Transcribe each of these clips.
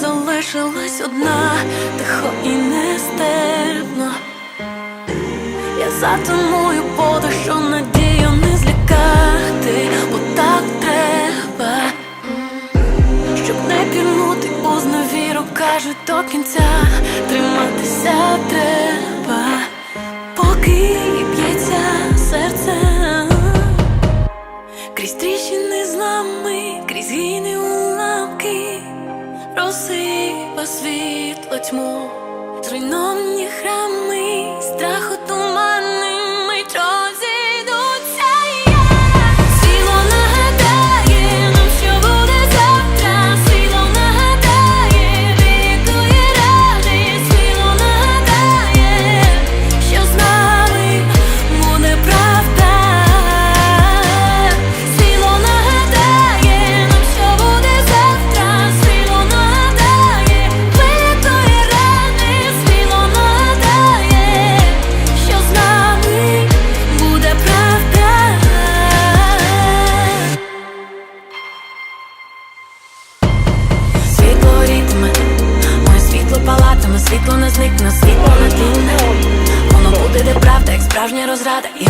залишилась одна, тихо і нестерпно. Я затоную подих, що надію не злякати, бо так треба, щоб не пірнути у зневіру, кажуть до кінця, триматися треба, поки б'ється серце. Крізь тріщини злами, крізь гіни розсипа світло тьму, зруйновані храми,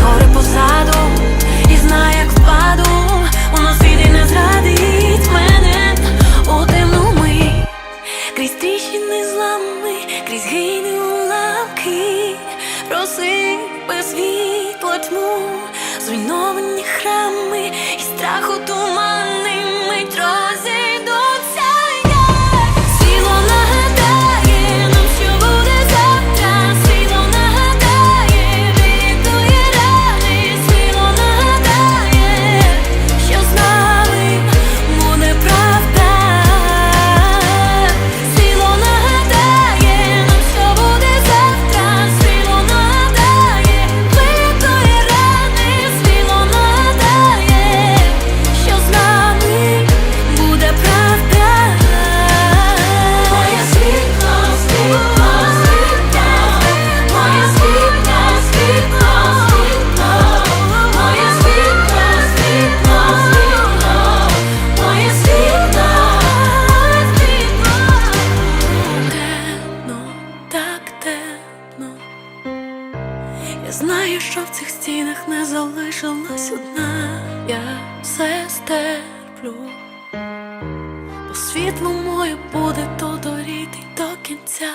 гори позаду, і знає, як впаду, воно світ не зрадить мене. У темну ми Крізь тріщини злами, крізь гини уламки, розсипе світло тьму, зруйновані храми Я знаю, що в цих стінах не залишилась одна, я все стерплю. Бо світло моє буде то доріти до кінця.